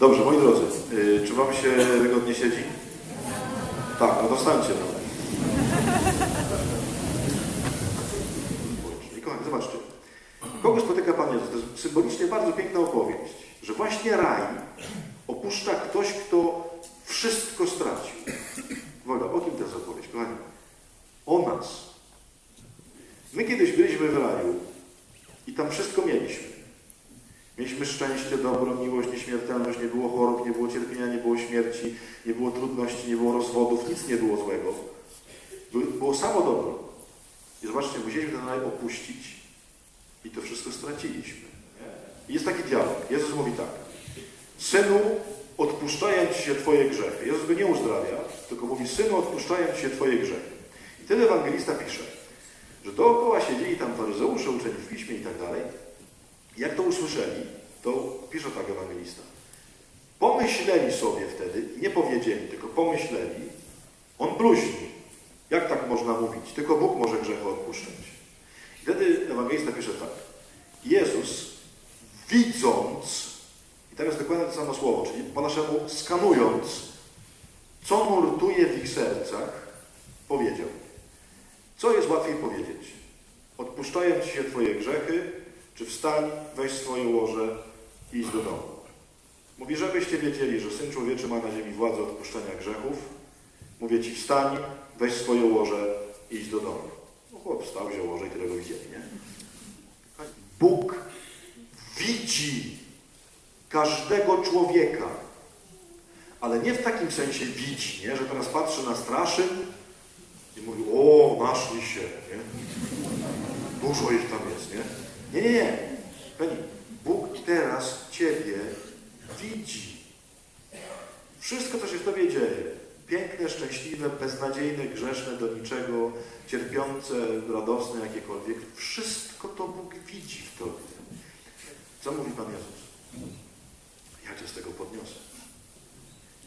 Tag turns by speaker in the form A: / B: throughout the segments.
A: Dobrze, moi drodzy, y, czy Wam się wygodnie siedzi? Tak, no to stańcie. No. I kochani, zobaczcie. Kogo spotyka Pan Jezus? To jest symbolicznie bardzo piękna opowieść, że właśnie raj opuszcza ktoś, kto wszystko stracił. Uwaga, o kim to jest opowieść, kochani? O nas. My kiedyś byliśmy w raju i tam wszystko mieliśmy. Mieliśmy szczęście, dobro, miłość, nieśmiertelność, nie było chorób, nie było cierpienia, nie było śmierci, nie było trudności, nie było rozwodów, nic nie było złego. By- Było samo dobro. I zobaczcie, musieliśmy ten raj opuścić i to wszystko straciliśmy. I jest taki dialog. Jezus mówi tak. Synu, odpuszczają Ci się Twoje grzechy. Jezus go nie uzdrawia, tylko mówi, Synu, odpuszczają Ci się Twoje grzechy. I wtedy ewangelista pisze, że dookoła siedzieli tam faryzeusze, uczeni w piśmie i tak dalej. Jak to usłyszeli, to pisze tak ewangelista. Pomyśleli sobie wtedy, nie powiedzieli, tylko pomyśleli, on bluźni. Jak tak można mówić? Tylko Bóg może grzechy odpuszczać. I wtedy ewangelista pisze tak. Jezus, widząc, i tam jest dokładnie to samo słowo, czyli po naszemu skanując, co nurtuje w ich sercach, powiedział. Co jest łatwiej powiedzieć? Odpuszczają Ci się Twoje grzechy, czy wstań, weź swoje łoże i idź do domu. Mówi, żebyście wiedzieli, że Syn Człowieczy ma na ziemi władzę odpuszczenia grzechów. Mówię Ci, wstań, weź swoje łoże i idź do domu. No chłop wstał, wziął łoże i tyle go widzieli, nie? Bóg widzi każdego człowieka, ale nie w takim sensie widzi, nie? że teraz patrzy na straszyn i mówi, o, naszli się, nie? Dużo ich tam jest, nie? Nie, nie, nie. Pani, Bóg teraz Ciebie widzi. Wszystko, co się w Tobie dzieje, piękne, szczęśliwe, beznadziejne, grzeszne, do niczego, cierpiące, radosne, jakiekolwiek, wszystko to Bóg widzi w Tobie. Co mówi Pan Jezus? Ja Cię z tego podniosę.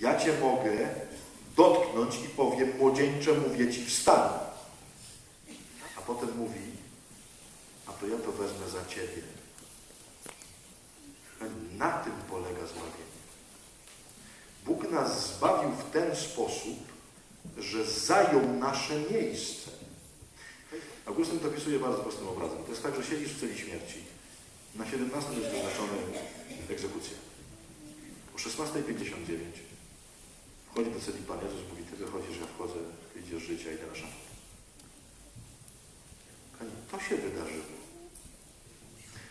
A: Ja Cię mogę dotknąć i powiem młodzieńcze, mówię Ci wstań. A potem mówi, to ja to wezmę za Ciebie. Na tym polega zbawienie. Bóg nas zbawił w ten sposób, że zajął nasze miejsce. Augustyn to opisuje bardzo prostym obrazem. To jest tak, że siedzisz w celi śmierci. Na 17 jest wyznaczona egzekucja. O 16.59 wchodzi do celi Pan Jezus, mówi, Ty wychodzisz, ja wchodzę, idziesz życia, idę na szafę. To się wydarzyło.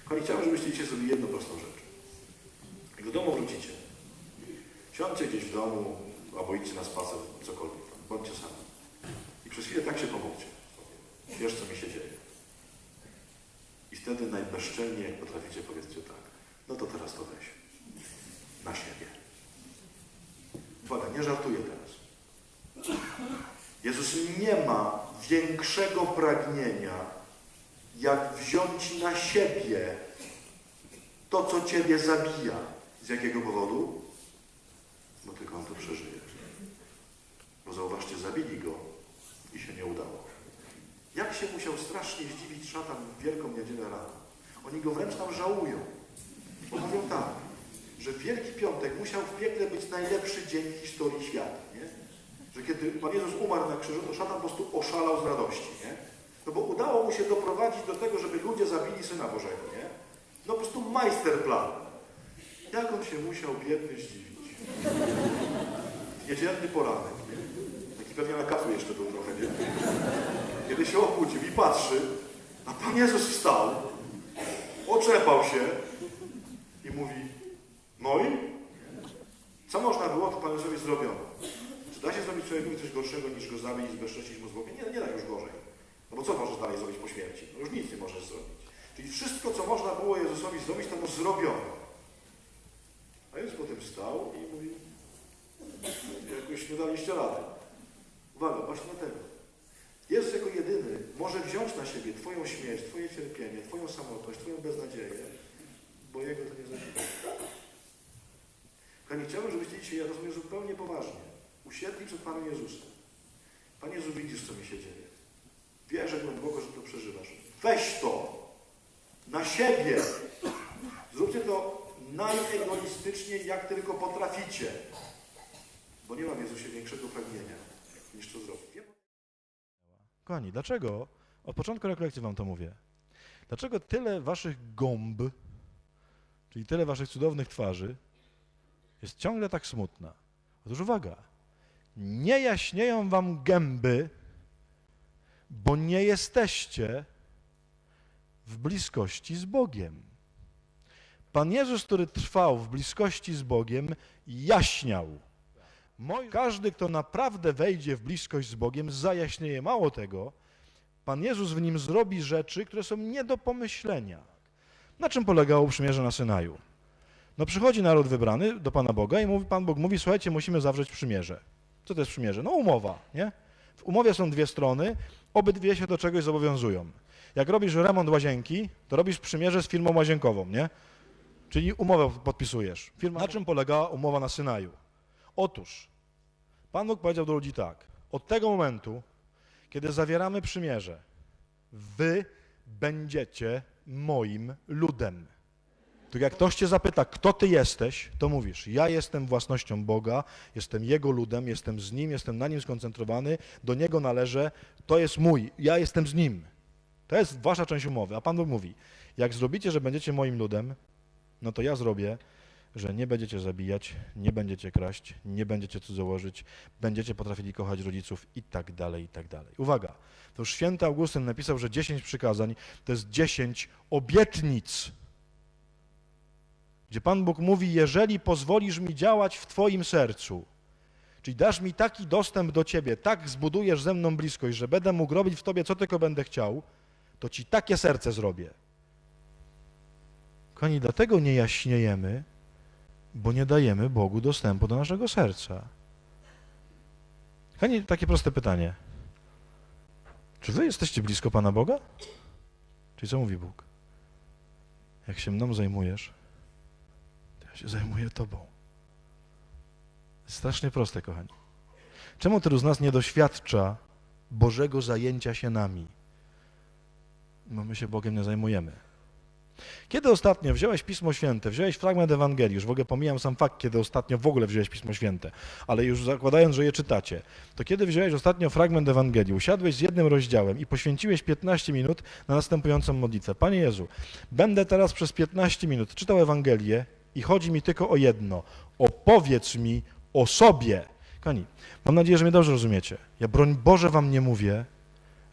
A: Kochani, chciałbym, żebyście zrobili jedną prostą rzecz. Jak do domu wrócicie, siądźcie gdzieś w domu, albo idźcie na spacer, cokolwiek bądźcie sami. I przez chwilę tak się pomóżcie. Wiesz, co mi się dzieje. I wtedy najbezczelniej, jak potraficie, powiedzcie tak. No to teraz to weź. Na siebie. Uwaga, nie żartuję teraz. Jezus nie ma większego pragnienia, jak wziąć na siebie to, co Ciebie zabija. Z jakiego powodu? Bo tylko On to przeżyje. Bo zauważcie, zabili Go i się nie udało. Jak się musiał strasznie zdziwić szatan w Wielką Niedzielę rano. Oni Go wręcz tam żałują. Bo mówią tak, że Wielki Piątek musiał w piekle być najlepszy dzień w historii świata, nie? Że kiedy Pan Jezus umarł na krzyżu, to szatan po prostu oszalał z radości, nie? No bo udało mu się doprowadzić do tego, żeby ludzie zabili Syna Bożego, nie? No po prostu majsterplan. Jak on się musiał biedny zdziwić. Niedzielny poranek, nie? Taki pewnie na kafu jeszcze był trochę, nie? Kiedy się obudził i patrzy, a Pan Jezus wstał, oczepał się i mówi, no i? Co można było, to Pan Jezusowi. Czy da się zrobić człowiekowi coś gorszego, niż go zabić i zbezcześcić mu zwłokę? Nie, nie da już gorzej. No bo co możesz dalej zrobić po śmierci? No już nic nie możesz zrobić. Czyli wszystko, co można było Jezusowi zrobić, to mu zrobiono. A Jezus potem wstał i mówi, jakoś nie daliście rady. Uwaga, właśnie dlatego. Jezus jako jedyny może wziąć na siebie Twoją śmierć, Twoje cierpienie, Twoją samotność, Twoją beznadzieję, bo Jego to nie zabije. Kochani, chciałbym, żebyście dzisiaj, ja rozumiem zupełnie poważnie, usiedli przed Panem Jezusem. Panie Jezu, widzisz, co mi się dzieje. Wierzę głęboko, że to przeżywasz. Weź to na siebie. Zróbcie to najegoistyczniej, jak tylko potraficie. Bo nie ma w Jezusie większego pragnienia, niż to zrobić.
B: Kochani, dlaczego, od początku rekolekcji wam to mówię, dlaczego tyle waszych gąb, czyli tyle waszych cudownych twarzy, jest ciągle tak smutna? Otóż uwaga, nie jaśnieją wam gęby, bo nie jesteście w bliskości z Bogiem. Pan Jezus, który trwał w bliskości z Bogiem, jaśniał. Każdy, kto naprawdę wejdzie w bliskość z Bogiem, zajaśnieje. Mało tego, Pan Jezus w nim zrobi rzeczy, które są nie do pomyślenia. Na czym polegało przymierze na Synaju? No przychodzi naród wybrany do Pana Boga i mówi, Pan Bóg mówi, słuchajcie, musimy zawrzeć przymierze. Co to jest przymierze? No umowa, nie? W umowie są dwie strony, obydwie się do czegoś zobowiązują. Jak robisz remont łazienki, to robisz przymierze z firmą łazienkową, nie? Czyli umowę podpisujesz. Firma... Na czym polegała umowa na Synaju? Otóż Pan Bóg powiedział do ludzi tak: Od tego momentu, kiedy zawieramy przymierze, wy będziecie moim ludem. To jak ktoś cię zapyta, kto ty jesteś, to mówisz: Ja jestem własnością Boga, jestem Jego ludem, jestem z Nim, jestem na Nim skoncentrowany, do Niego należę, to jest mój, ja jestem z Nim. To jest wasza część umowy. A Pan Bóg mówi: Jak zrobicie, że będziecie moim ludem, no to ja zrobię, że nie będziecie zabijać, nie będziecie kraść, nie będziecie cudzołożyć, będziecie potrafili kochać rodziców i tak dalej, i tak dalej. Uwaga, to już święty Augustyn napisał, że 10 przykazań to jest 10 obietnic, gdzie Pan Bóg mówi, jeżeli pozwolisz mi działać w Twoim sercu, czyli dasz mi taki dostęp do Ciebie, tak zbudujesz ze mną bliskość, że będę mógł robić w Tobie, co tylko będę chciał, to Ci takie serce zrobię. Kochani, dlatego nie jaśniejemy, bo nie dajemy Bogu dostępu do naszego serca. Kochani, takie proste pytanie. Czy wy jesteście blisko Pana Boga? Czyli co mówi Bóg? Jak się mną zajmujesz, ja się zajmuję Tobą. Strasznie proste, kochani. Czemu tylu z nas nie doświadcza Bożego zajęcia się nami? Bo my się Bogiem nie zajmujemy. Kiedy ostatnio wziąłeś Pismo Święte, wziąłeś fragment Ewangelii, już w ogóle pomijam sam fakt, kiedy ostatnio w ogóle wziąłeś Pismo Święte, ale już zakładając, że je czytacie, to kiedy wziąłeś ostatnio fragment Ewangelii, usiadłeś z jednym rozdziałem i poświęciłeś 15 minut na następującą modlitwę. Panie Jezu, będę teraz przez 15 minut czytał Ewangelię i chodzi mi tylko o jedno. Opowiedz mi o sobie. Kochani, mam nadzieję, że mnie dobrze rozumiecie. Ja broń Boże wam nie mówię,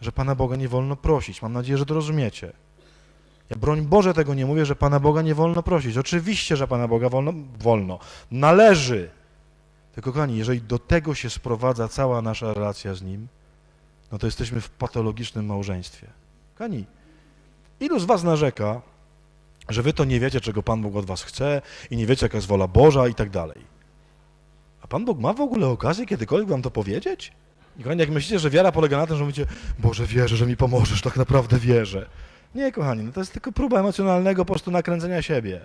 B: że Pana Boga nie wolno prosić. Mam nadzieję, że to rozumiecie. Ja broń Boże tego nie mówię, że Pana Boga nie wolno prosić. Oczywiście, że Pana Boga wolno, wolno. Należy. Tylko kochani, jeżeli do tego się sprowadza cała nasza relacja z Nim, no to jesteśmy w patologicznym małżeństwie. Kochani, ilu z Was narzeka, że Wy to nie wiecie, czego Pan Bóg od Was chce i nie wiecie, jaka jest wola Boża i tak dalej. A Pan Bóg ma w ogóle okazję kiedykolwiek Wam to powiedzieć? I kochani, jak myślicie, że wiara polega na tym, że mówicie, Boże, wierzę, że mi pomożesz, tak naprawdę wierzę. Nie, kochani, no to jest tylko próba emocjonalnego po prostu nakręcenia siebie.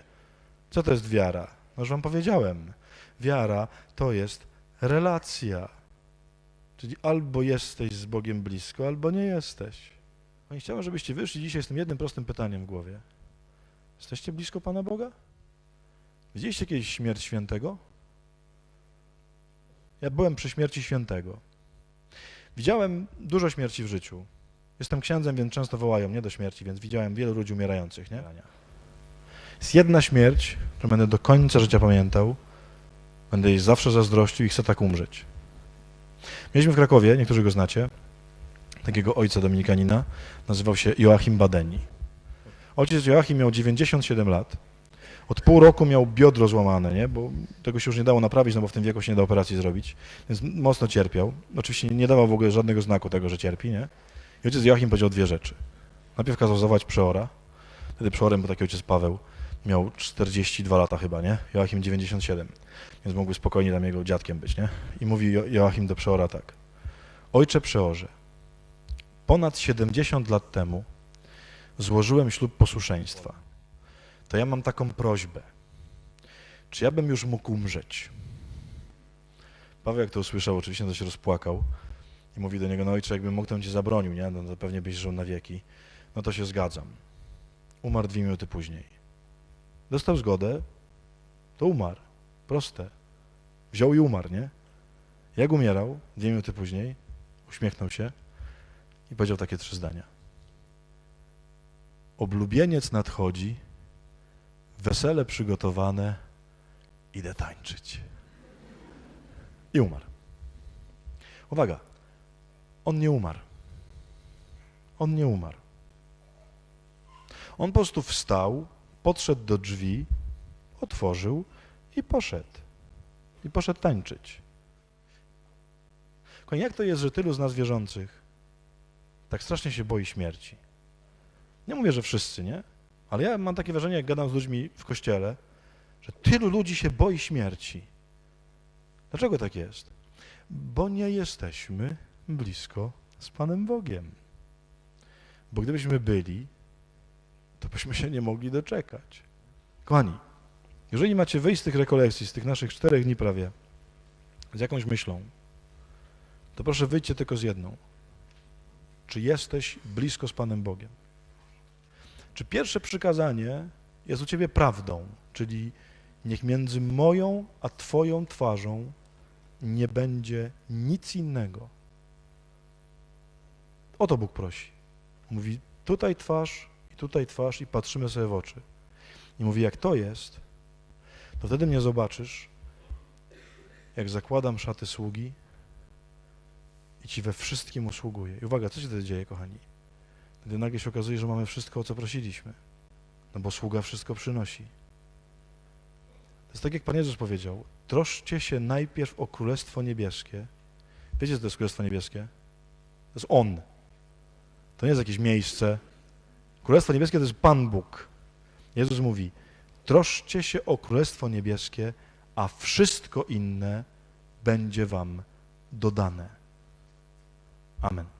B: Co to jest wiara? No już wam powiedziałem. Wiara to jest relacja. Czyli albo jesteś z Bogiem blisko, albo nie jesteś. I chciałem, żebyście wyszli dzisiaj z tym jednym prostym pytaniem w głowie. Jesteście blisko Pana Boga? Widzieliście kiedyś śmierć świętego? Ja byłem przy śmierci świętego. Widziałem dużo śmierci w życiu. Jestem księdzem, więc często wołają mnie do śmierci, więc widziałem wielu ludzi umierających, nie? Jest jedna śmierć, którą będę do końca życia pamiętał. Będę jej zawsze zazdrościł i chcę tak umrzeć. Mieliśmy w Krakowie, niektórzy go znacie, takiego ojca dominikanina, nazywał się Joachim Badeni. Ojciec Joachim miał 97 lat. Od pół roku miał biodro złamane, nie? bo tego się już nie dało naprawić, no bo w tym wieku się nie da operacji zrobić, więc mocno cierpiał. Oczywiście nie dawał w ogóle żadnego znaku tego, że cierpi, nie? I ojciec Joachim powiedział dwie rzeczy. Najpierw kazał zawołać przeora. Wtedy przeorem był taki ojciec Paweł. Miał 42 lata chyba, nie? Joachim 97. Więc mógłby spokojnie tam jego dziadkiem być, nie? I mówi Jo- Joachim do przeora tak. Ojcze przeorze, ponad 70 lat temu złożyłem ślub posłuszeństwa. To ja mam taką prośbę. Czy ja bym już mógł umrzeć? Paweł jak to usłyszał, oczywiście to się rozpłakał. I mówi do niego, no ojcze, jakbym mógł, to bym ci zabronił, nie? No to pewnie byś żył na wieki. No to się zgadzam. Umarł dwie minuty później. Dostał zgodę to umarł. Proste. Wziął i umarł, nie? Jak umierał, dwie minuty później, uśmiechnął się i powiedział takie trzy zdania. Oblubieniec nadchodzi, wesele przygotowane, idę tańczyć. I umarł. Uwaga, on nie umarł. On nie umarł. On po prostu wstał, podszedł do drzwi, otworzył i poszedł. I poszedł tańczyć. Jak to jest, że tylu z nas wierzących tak strasznie się boi śmierci? Nie mówię, że wszyscy, nie? Ale ja mam takie wrażenie, jak gadam z ludźmi w kościele, że tylu ludzi się boi śmierci. Dlaczego tak jest? Bo nie jesteśmy blisko z Panem Bogiem. Bo gdybyśmy byli, to byśmy się nie mogli doczekać. Kochani, jeżeli macie wyjść z tych rekolekcji, z tych naszych czterech dni prawie, z jakąś myślą, to proszę wyjdźcie tylko z jedną. Czy jesteś blisko z Panem Bogiem? Czy pierwsze przykazanie jest u Ciebie prawdą, czyli niech między moją a Twoją twarzą nie będzie nic innego. O to Bóg prosi. Mówi, tutaj twarz i tutaj twarz i patrzymy sobie w oczy. I mówi, jak to jest, to wtedy mnie zobaczysz, jak zakładam szaty sługi i Ci we wszystkim usługuję. I uwaga, co się wtedy dzieje, kochani? Wtedy nagle się okazuje, że mamy wszystko, o co prosiliśmy. No bo sługa wszystko przynosi. To jest tak, jak Pan Jezus powiedział. Troszcie się najpierw o Królestwo Niebieskie. Wiecie, co to jest Królestwo Niebieskie? To jest On. To nie jest jakieś miejsce. Królestwo Niebieskie to jest Pan Bóg. Jezus mówi, troszcie się o Królestwo Niebieskie, a wszystko inne będzie wam dodane. Amen.